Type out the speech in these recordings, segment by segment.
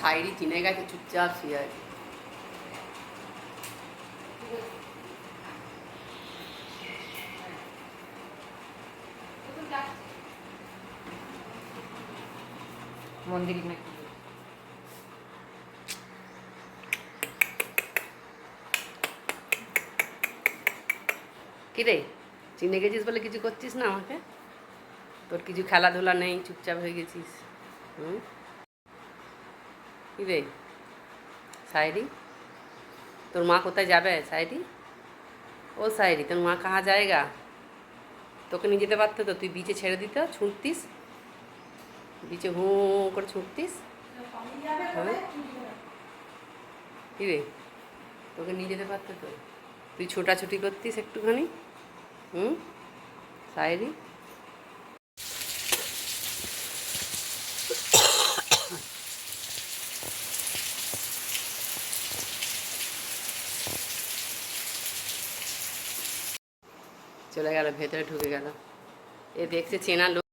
সাইডই চিনে গেছে, চুপচাপ শুয়ে আছে। মন্দির নাকি কি রে চিনে গেছিস বলে কিছু করছিস না আমাকে? তোর কিছু খেলাধুলা নেই, চুপচাপ হয়ে গেছিস। হুম? রে সাইরি? তোর মা কোথায় যাবে সাইরি? ও সাইরি, তোর মা কাহা জায়গা তোকে নিয়ে যেতে পারতো তো, তুই বিচে ছেড়ে দিত, ছুটতিস? বিচে হু করে ছুটতিস? হ্যাঁ? কি রে তোকে নিয়ে যেতে পারতো তো? তুই ছোটাছুটি করতিস একটুখানি? হুম? সাইরি? চলে গেল, ভেতরে ঢুকে গেল। এ দেখছে চেনা লোক।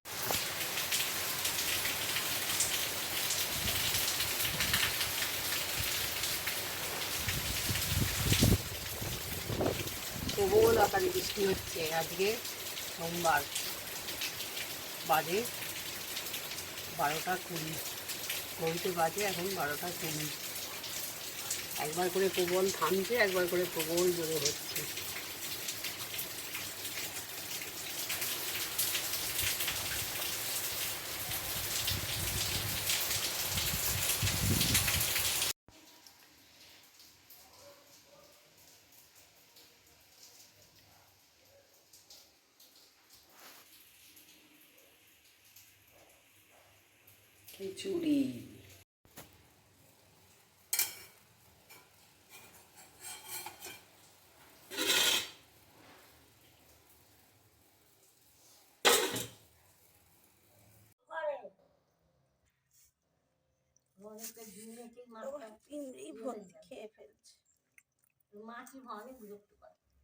প্রবল আকারে বৃষ্টি হচ্ছে। আজকে সোমবার বাজে বারোটা কুড়ি। ঘড়িতে বাজে এখন বারোটা কুড়ি। একবার করে প্রবল থামছে, একবার করে প্রবল জোরে হচ্ছে। খিচুড়ি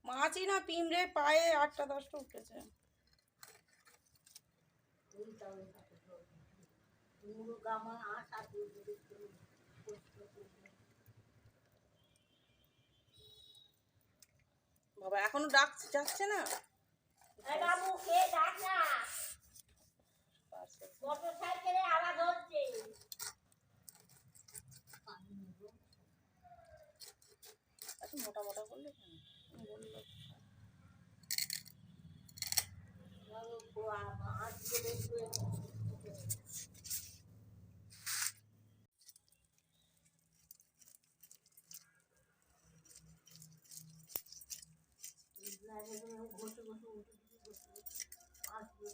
মাছি না পিমড়ে পায়ে আটটা দশটা উঠেছে। বাবা এখনও ডাক যাচ্ছে না? বাবু কে ডাক না? মোটর সাইকেলে আওয়াজ হচ্ছে। মোটা মোটা করলে কেন? বলল হাত দিয়ে দিয়ে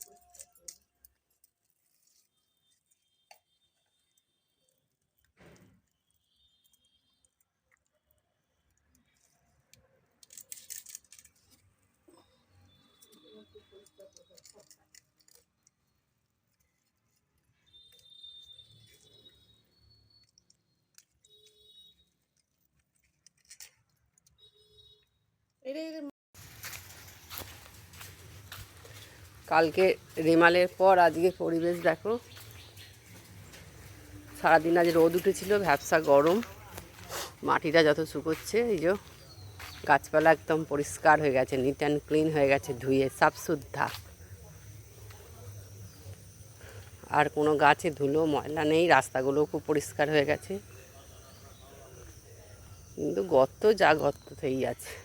পরিষ্কার করে এটা এটা কালকে রেমালের পর আজকে পরিবেশ দেখো। সারাদিন আজ রোদ উঠেছিল, ভ্যাবসা গরম। মাটিটা যত শুকোচ্ছে, এই যে গাছপালা একদম পরিষ্কার হয়ে গেছে নিট অ্যান্ড ক্লিন হয়ে গেছে ধুয়ে সাফ শুদ্ধা। আর কোনো গাছে ধুলো, ময়লা নেই, রাস্তাগুলোও খুব পরিষ্কার হয়ে গেছে। কিন্তু গর্ত যা গর্ত গর্ততেই আছে।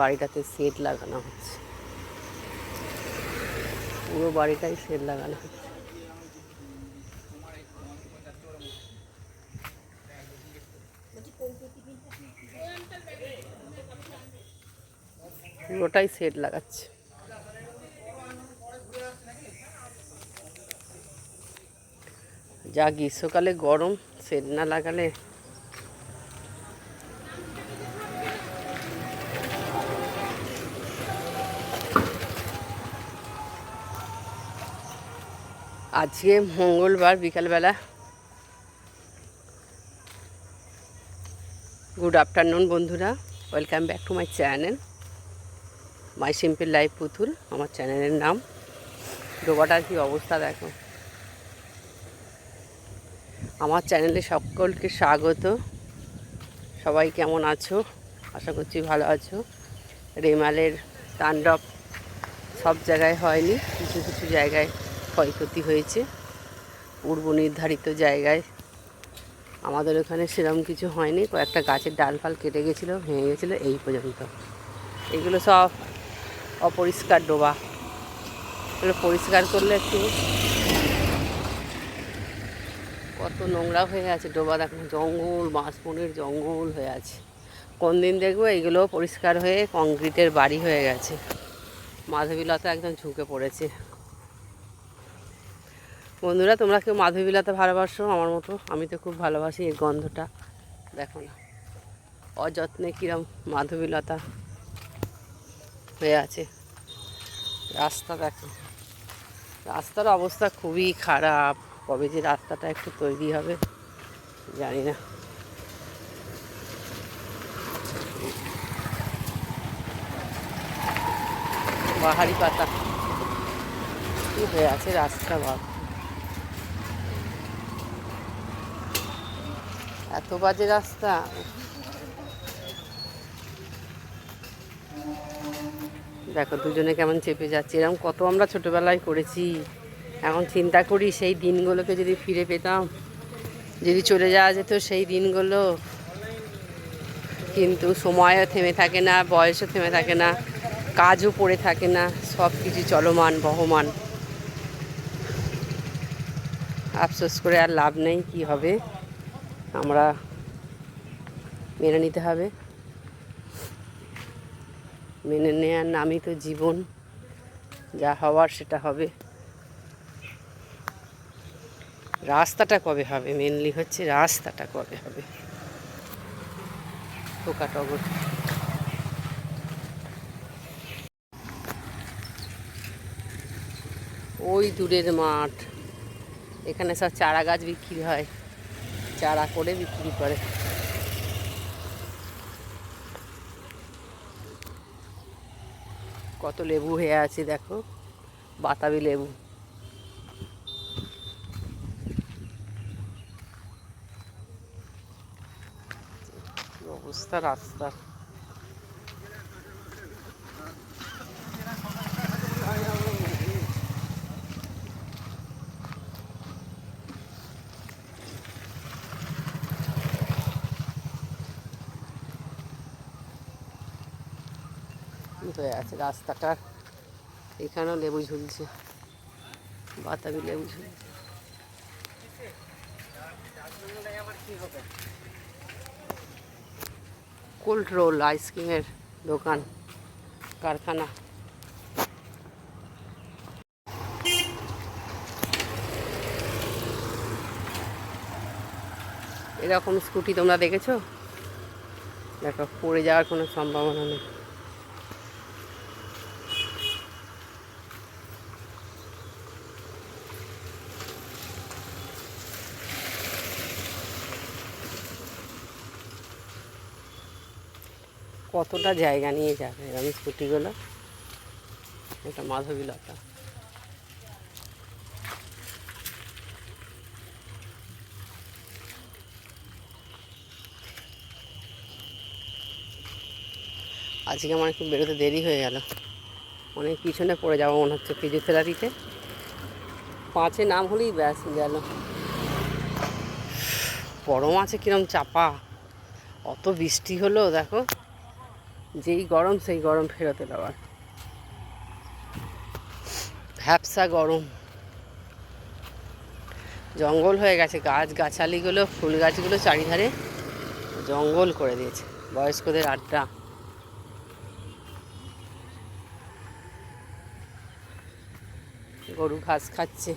বাড়িটাতে সেট লাগানো হচ্ছে। পুরো বাড়িটাই সেট লাগানো হচ্ছে। পুরোটাই সেট লাগাচ্ছে। যা গ্রীষ্মকালে গরম সেট না লাগালে আজকে মঙ্গলবার বিকালবেলা। গুড আফটারনুন বন্ধুরা। Welcome back to my channel my simple life Putul আমার চ্যানেলের নাম। ডোবাটার কি অবস্থা, দেখো। আমার চ্যানেলে সকলকে স্বাগত। সবাই কেমন আছো? আশা করছি ভালো আছো। রেমালের তাণ্ডব সব জায়গায় হয়নি, কিছু কিছু জায়গায় ক্ষয়ক্ষতি হয়েছে। পূর্ব নির্ধারিত জায়গায় আমাদের ওখানে সেরকম কিছু হয়নি। কয়েকটা গাছের ডাল ফাল কেটে গেছিল, ভেঙে গেছিল, এই পর্যন্ত। এগুলো সব অপরিষ্কার ডোবা। এগুলো পরিষ্কার করলে একটু কত নোংরা হয়ে আছে ডোবা। দেখো, জঙ্গল, বাঁশবনের জঙ্গল হয়ে আছে। কোন দিন দেখব এইগুলো পরিষ্কার হয়ে কংক্রিটের বাড়ি হয়ে গেছে। মাধবীলতা একদম ঝুঁকে পড়েছে। বন্ধুরা, তোমরা কেউ মাধবীলতা ভালোবাসো? আমার মতো। আমি তো খুব ভালোবাসি এই গন্ধটা। দেখো না। অযত্নে কিরম মাধবীলতা হয়ে আছে। রাস্তা দেখো। রাস্তার অবস্থা খুবই খারাপ। কবে যে রাস্তাটা একটু তৈরি হবে, জানি না। বাহারি পাতা। কি হয়ে আছে রাস্তা বাপ এত বাজে রাস্তা। দেখো, দুজনে কেমন চেপে যাচ্ছে। এরকম কত আমরা ছোটবেলায় করেছি। এখন চিন্তা করি, সেই দিনগুলোকে যদি ফিরে পেতাম, যদি চলে যাওয়া যেত সেই দিনগুলো। কিন্তু সময়ও থেমে থাকে না, বয়সও থেমে থাকে না, কাজও পড়ে থাকে না, সব কিছু চলমান, বহমান। আফসোস করে আর লাভ নেই, কি হবে? আমরা মেনে নিতে হবে। মেনে নেওয়ার নামই তো জীবন। যা হওয়ার সেটা হবে। রাস্তাটা কবে হবে? মেনলি হচ্ছে রাস্তাটা কবে হবে? পোকা টগর। ওই দূরের মাঠ। এখানে সব চারা গাছ বিক্রি হয়। চারা করে বিক্রি করে। কত লেবু হয়ে আছে দেখো বাতাবি লেবু। অবস্থা রাস্তা হয়ে আছে রাস্তাটার। এখানেও লেবু ঝুলছে। বাতাবি লেবু ঝুলছে কোল্ড রোল আইসক্রিমের দোকান, কারখানা। এরকম স্কুটি তোমরা দেখেছ? দেখো, পড়ে যাওয়ার কোনো সম্ভাবনা নেই। কতটা জায়গা নিয়ে যাবে? এরকম স্কুটিগুলো? এটা মাধবীলতা। আজকে আমার একটু বেরোতে দেরি হয়ে গেল। অনেক পিছনে পড়ে যাব মনে হচ্ছে ফিজিওথেরাপিতে। পাঁচে নাম হলেই ব্যাস গেল। গরম আছে কিরম চাপা। অত বৃষ্টি হলো, দেখো। যেই গরম, সেই গরম ফেরত এলো আবার ভ্যাপসা গরম। জঙ্গল হয়ে গেছে। গাছ গাছালিগুলো ফুল গাছগুলো চারিধারে জঙ্গল করে দিয়েছে। বয়স্কদের আড্ডা। গরু ঘাস খাচ্ছে।